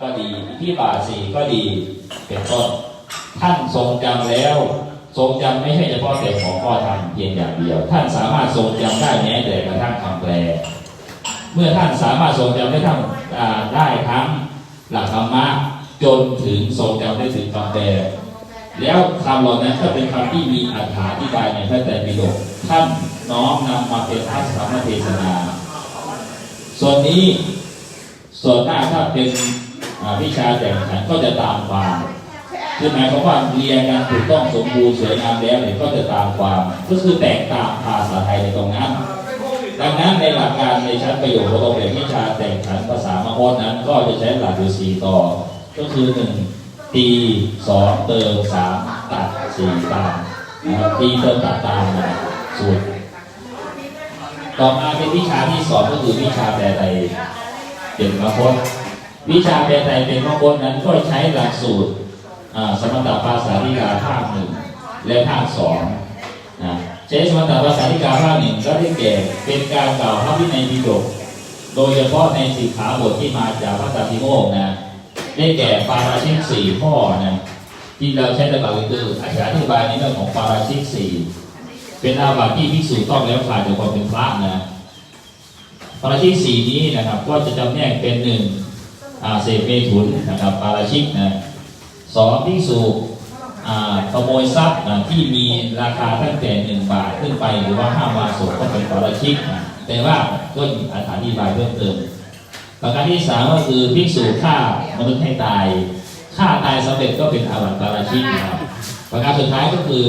ก็ดีอิทธิบาทสี่ก็ดีเป็นต้นท่านทรงจำแล้ว ทรงจำไม่ใช่เฉพาะแต่ของพ่อทำเพียงอย่างเดียว ท่านสามารถทรงจำได้แม้แต่กระทั่งคำแปล เมื่อท่านสามารถทรงจำได้ทั้งได้ทั้งหลักธรรมะจนถึงทรงจำได้ถึงคำแปลแล้วคำเหล่านั้นก็เป็นคำที่มีอธิบายในพระไตรปิฎกท่านน้อมนำมาเป็นทัศธรรมเทศนา ส่วนนี้ส่วนหน้าถ้าเป็น วิชาแต่งขันก็จะตามความคือหมายความว่าเรียนกันถูกต้องสมบูรณ์สวยงามแล้วเนี่ยก็จะตามความก็คือแตกตามภาษาไทยในตรงนั้น ดังนั้นในหลักการในชั้นประโยคเราเป็นวิชาแต่งขันภาษามคตนั้น ก็จะใช้หลักอยู่สี่ต่อ ก็คือหนึ่งตีสองเติมสามตัดสี่ตามนะครับตีเติมตัดตามนะสูตรต่อมาเป็นวิชาที่สองก็คือวิชาแปลไทยเป็นมคต วิชาแปลไทยเป็นมคตนั้นก็ใช้หลักสูตรอ่าสมถภาษาธิกาภาคหนึ่งและภาคสองนะใช้สมถภาษาธิกาภาคหนึ่งก็ได้แก่เป็นการกล่าวพระวินัยปิฎกโดยเฉพาะในสิกขาบทที่มาจากพระตาธิโมกนะได้แก่ปาราชิกสี่ข้อนะที่เราใช้ในหลักคืออธิบายในเรื่องของปาราชิกสี่เป็นอาบัติที่ภิกษุต้องแล้วขาดจากความเป็นพระนะปาราชิกสี่นี้นะครับ ก็จะจำแนกเป็นหนึ่ง อาเสพเมถุนนะครับปาราชิกนะสองภิกษุอ่าขโมยทรัพย์ที่มีราคาตั้งแต่หนึ่งบาทขึ้นไปหรือว่าห้าวาทสกก็เป็นปาราชิกแต่ว่าก็อธิบายเพิ่มเติมประการที่สามก็คือภิกษุฆ่ามนุษย์ให้ตายฆ่าตายสำเร็จก็เป็นอาบัติปาราชิกนะครับประการสุดท้ายก็คือ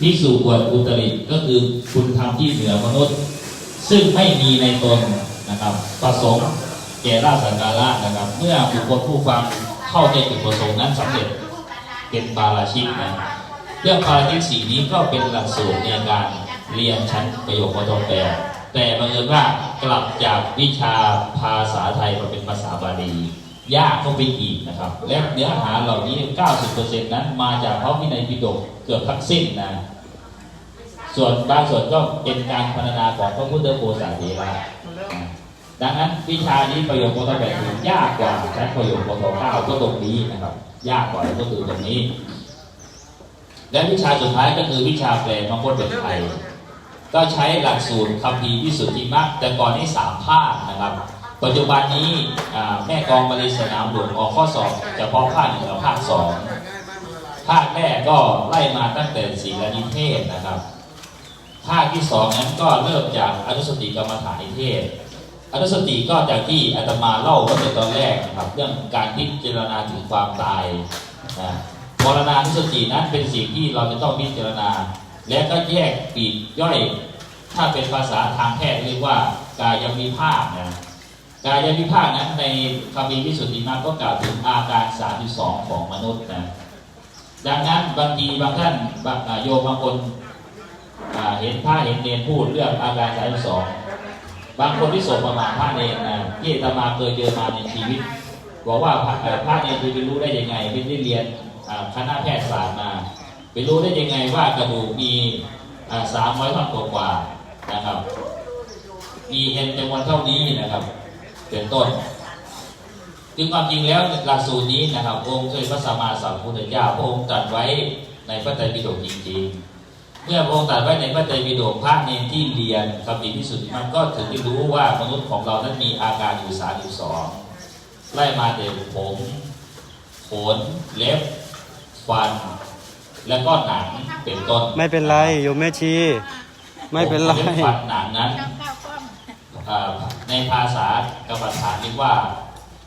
ภิกษุบวชอุตริก็คือคุณธรรมที่เหนือมนุษย์ ซึ่งไม่มีในตนนะครับประสงค์ แก่ราชสังการะนะครับ เมื่อบุคคลผู้ฟังเข้าใจจุดประสงค์นั้นสำเร็จเป็นปาราชิกนะเรื่องปาราชิกสีนี้ก็เป็นหลักสูตรในการเรียนชั้นประโยคปฐมแปลแต่บังเอิญว่ากลับจากวิชาภาษาไทยมาเป็นภาษาบาลียากเข้าไปอีกนะครับ และเนื้อหาเหล่านี้ 90%นั้นมาจากพระวินัยปิฎกเกือบทั้งสิ้นนะส่วนบางส่วนก็เป็นการพรรณนาของพระพุทธโฆษาเถระนะ ดังนั้นวิชานี้ประโยคโพธิแบบถึงยากกว่าชั้นประโยคโพธิเก้าก็ตรงนี้นะครับ ยากกว่าก็คือตรงนี้ และวิชาสุดท้ายก็คือวิชาแปลมังคลเป็นไทยก็ใช้หลักสูตรคัมภีร์พิสุทธิมรรคแต่ก่อนนี้สามภาคนะครับ ปัจจุบันนี้แม่กองมารีสนามหลวงออกข้อสอบเฉพาะภาคหนึ่งกับภาคสองภาคแรกก็ไล่มาตั้งแต่ศีลนิเทศนะครับ ภาคที่สองนั้นก็เริ่มจากอนุสติกรรมฐานนิเทศ อนุสติก็จากที่อาตมาเล่าตั้งแต่ตอนแรกนะครับ เรื่องการพิจารณาถึงความตายนะมรณานุสตินั้นเป็นสิ่งที่เราจะต้องพิจารณา และก็แยกปีกย่อย ถ้าเป็นภาษาทางแพทย์เรียกว่ากายวิภาคนะกายวิภาคนั้นในคำพีพิสุทธิมรรคก็กล่าวถึงอาการ 32 ของมนุษย์นะดังนั้นบางทีบางท่านบางโยมบางคนเห็นพระเห็นเนรพูดเรื่องอาการสายสอง บางคนที่ส่งประมาณพระเนรนะที่ตมาเคยเจอมาในชีวิต บอกว่าพระเอ่อพระเนรจะไปรู้ได้ยังไง ไม่ได้เรียนคณะแพทยศาสตร์มา ไปรู้ได้ยังไงว่ากระดูกมีสามร้อยท่อนกว่านะครับ มีเอ็นจำนวนเท่านี้นะครับเป็นต้นจึงความจริงแล้วหลักสูตรนี้นะครับองค์เคยพระสัมมาสัมพุทธเจ้าพระองค์ตรัสไว้ในพระไตรปิฎกจริงๆ เมื่อพระองค์ตรัสไว้ในพระไตรปิฎกพระเนรที่เรียนคำดีที่สุดมันก็ถึงได้รู้ว่ามนุษย์ของเรานั้นมีอาการอยู่สามอยู่สองไล่มาเด็ผมขนเล็บฟัน และก็หนังเป็นต้นไม่เป็นไรโยมแม่ชี ไม่เป็นไรผมล็บฟันหนังนั้นอ่าในภาษากรรมฐานเรียกว่า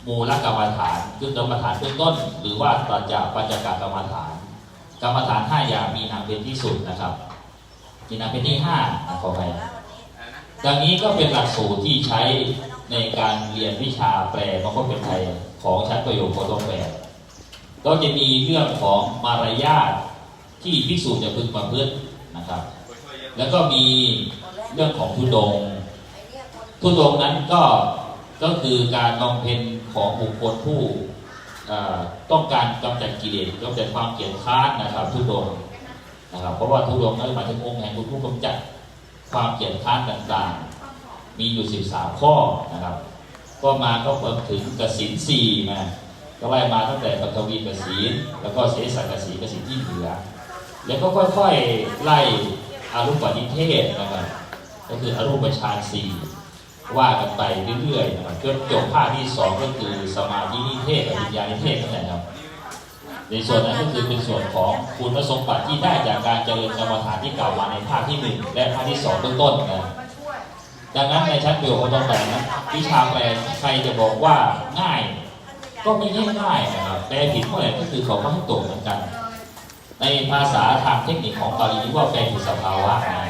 มูลกรรมฐานคือกรรมฐานเบื้องต้น หรือว่าปัญจปัญจกกรรมฐาน กรรมฐานห้าอย่างมีหนังเป็นที่สุดนะครับ มีหนังเป็นที่ห้านะขอไปดังนี้ก็เป็นหลักสูตรที่ใช้ในการเรียนวิชาแปลมันก็เป็นไทยของชั้นประโยคโคตรแปลก็จะมีเรื่องของมารยาทที่พิสูจน์จะพึงประพฤตินะครับ แล้วก็มีเรื่องของทุดง ทุดงนั้นก็ก็คือการบำเพ็ญของบุคคลผู้ ต้องการกำจัดกิเลสกำจัดความเกลียดค้านนะครับ ทุดงนะครับเพราะว่าทุดงนั้นหมายถึงองค์แห่งผู้กำจัดความเกลียดค้านต่างๆ มีอยู่ 13 ข้อนะครับ ก็มาก็เพิ่มถึงกสินสี่มาก็ไล่มาตั้งแต่ปฐวีกสีแล้วก็เสสกสีกสีที่เหลือ แล้วก็ค่อยๆไล่อารูปนิเทศนะครับก็คืออรูปฌานสี่ ว่ากันไปเรื่อยๆนะครับจนจบภาคที่สองก็คือสมาธินิเทศกับวิญญาณนิเทศนั่นแหละครับ ในส่วนนั้นก็คือเป็นส่วนของคุณสมบัติที่ได้จากการเจริญกรรมฐานที่กล่าวมาในภาคที่หนึ่งและภาคที่สองเบื้องต้นนะดังนั้นในชั้นเดียวของตรงแต่นะวิชาแปลใครจะบอกว่าง่าย ก็ไม่ใช่ง่ายนะครับแปลผิดเมื่อไหร่ก็คือเขาก็ให้ตกเหมือนกัน ในภาษาทางเทคนิคของบาลีว่าแปลผิดสภาวะนะ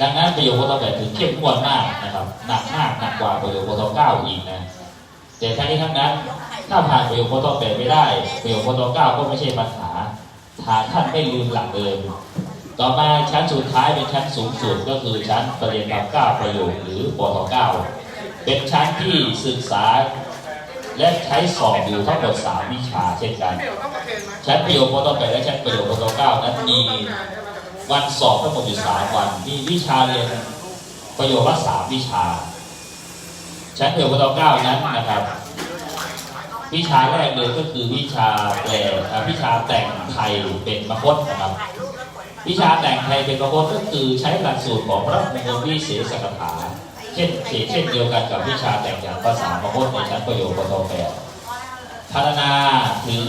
ดังนั้นประโยคโพธิ์แปดถึงเข้มงวดมากนะครับหนักมากหนักกว่าประโยคโพธิ์เก้าอีกนะแต่ทั้งนี้ทั้งนั้นถ้าผ่านประโยคโพธิ์แปดไม่ได้ประโยคโพธิ์เก้าก็ไม่ใช่ปัญหาถ้าท่านไม่ลืมหลักเดิมต่อมาชั้นสุดท้ายเป็นชั้นสูงสุดก็คือชั้นปริญญาเก้าประโยคหรือปทเก้าเป็นชั้นที่ศึกษาและใช้สอบอยู่ทั้งหมดสามวิชาเช่นกัน ชั้นประโยคโพธิ์แปดและชั้นประโยคโพธิ์เก้านั้นมี วันสอบทั้งหมดอยู่สามวัน มีวิชาเรียนประโยคละสามวิชา ชั้นเดียวกับเราเก้านั้นนะครับ วิชาแรกเลยก็คือวิชาแปลวิชาแต่งไทยเป็นมคตนะครับ วิชาแต่งไทยเป็นมคตก็คือใช้หลักสูตรของพระมงคลวิเศษสกถาเช่นเช่นเดียวกันกับวิชาแต่งอย่างภาษามคตในชั้นประโยคปทแปดพัฒนาถึง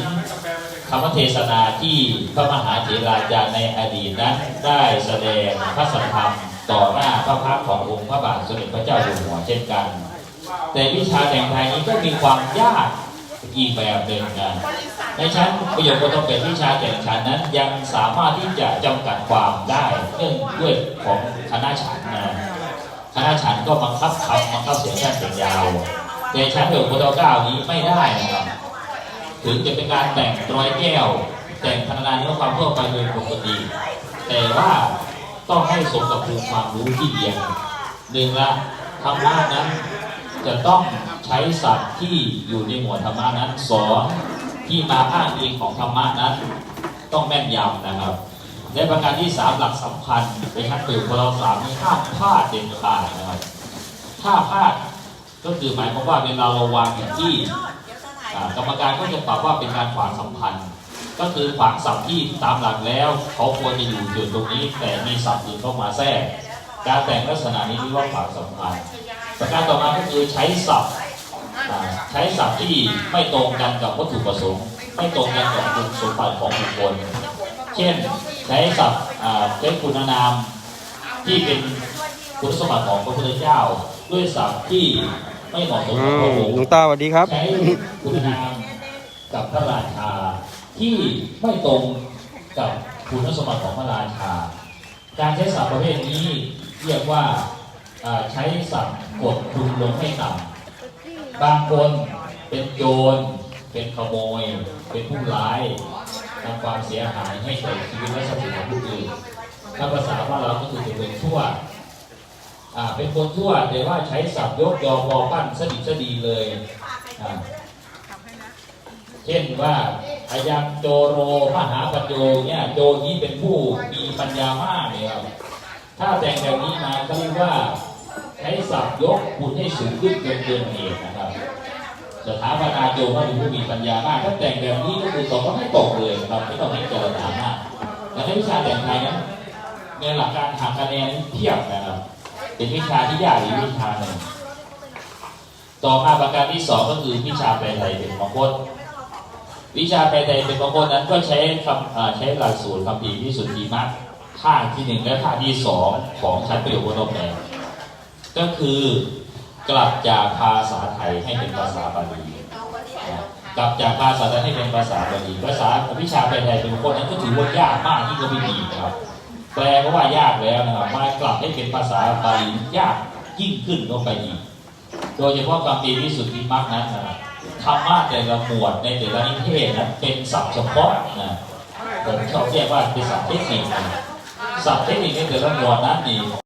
คำเทศนาที่พระมหาเถราจารย์ในอดีตนั้นได้แสดงพระสัทธรรมต่อหน้าพระพักขององค์พระบาทสมเด็จพระเจ้าอยู่หัวเช่นกัน แต่วิชาแต่งไทยนี้ก็มีความยากอีกแบบหนึ่งนะในชั้นประโยคต้องเป็นวิชาแต่งฉันนั้นยังสามารถที่จะจำกัดความได้เนื่องด้วยของคณะฉันนะคณะฉันก็บังคับคำบังคับเสียงสั้นเสียงยาว แต่ชั้นประโยคเก้านี้ไม่ได้นะครับ ถึงจะเป็นการแต่งร้อยแก้ว แต่งพัฒนาเนื้อความทั่วไปโดยปกติ แต่ว่าต้องให้สมกับภูมิความรู้ที่เรียนหนึ่งละธรรมะนั้นจะต้องใช้ศัพท์ที่อยู่ในหมวดธรรมะนั้นสอนที่มาอ้างอิงของธรรมะนั้น ต้องแม่นยำนะครับและประการที่สามหลักสำคัญในชั้นประโยคเราสามห้ามพลาดเด็ดขาดนะครับถ้าพลาดก็คือหมายความว่าเวลาเราวางอย่างที่ กรรมการก็จะปรับว่าเป็นการขวางสัมพันธ์ ก็คือขวางสัมที่ตามหลักแล้ว เขาควรจะอยู่จุดตรงนี้ แต่มีสัมอื่นเข้ามาแทรก การแต่งลักษณะนี้เรียกว่าขวางสัมพันธ์ประการต่อมาก็คือใช้ศัพท์ใช้ศัพท์ที่ไม่ตรงกันกับวัตถุประสงค์ไม่ตรงกันกับคุณสมบัติของบุคคล เช่นใช้ศัพท์ใช้คุณนามที่เป็นคุณสมบัติของพระพุทธเจ้า ด้วยศัพท์ที่ ไม่เหมาะสมอืกับพระองหลวงตาสวัสดีครับ ใช้คุณนามกับพระราชาที่ไม่ตรงกับคุณสมบัติของพระราชา การใช้ศัพท์ประเภทนี้เรียกว่าอ่าใช้ศัพท์กดคุณลงให้ต่ำบางคนเป็นโจร เป็นขโมย เป็นผู้ร้ายทำความเสียหายให้แก่ชีวิตและทรัพย์สินของผู้อื่นถ้าภาษาบ้านเราก็คือเป็นชั่วอ่า เป็นคนชั่วแต่ว่าใช้ศัพท์ยกยอพอปั้นสดิบสดีเลยเช่นว่าอายังโจโรมหาปัญโยเนี่ยโจนี้เป็นผู้มีปัญญามากเนี่ยครับถ้าแต่งแบบนี้มาก็เรียกว่าใช้ศัพท์ยกคุณให้สูงขึ้นเกินเกินเหตุนะครับสถาปนาโจว่าเป็นผู้มีปัญญามากถ้าแต่งแบบนี้ก็คือสองก็ให้ตกเลยครับไม่ต้องให้เจรจามากแต่ในวิชาแต่งไทยนั้นในหลักการหักคะแนนเทียบนะครับ เป็นวิชาที่ยากอีกวิชาหนึ่งต่อมาประการที่สองก็คือวิชาแปลไทยเป็นมงคลวิชาแปลไทยเป็นมงคลนั้นก็ใช้คำใช้หลักสูตรคำพีวิสุทธิมรรคภาคที่หนึ่งและภาคที่สองของชั้นประโยคบนแปลก็คือกลับจากภาษาไทยให้เป็นภาษาบาลีกลับจากภาษาไทยให้เป็นภาษาบาลีภาษาวิชาแปลไทยเป็นมงคลนั้นก็ถือว่ายากมากที่ก็ไม่ดีครับ แปลก็ว่ายากแล้วนะครับมากลับให้เป็นภาษาบาลียากยิ่งขึ้นลงไปอีก โดยเฉพาะคำปีวิสุทธิมรรคนั้นนะครับธรรมะแต่ละหมวดในแต่ละนิเทศนั้นเป็นศัพท์เฉพาะนะผมชอบเรียกว่าเป็นศัพท์เทคนิคศัพท์เทคนิคในแต่ละหมวดนั้นนี่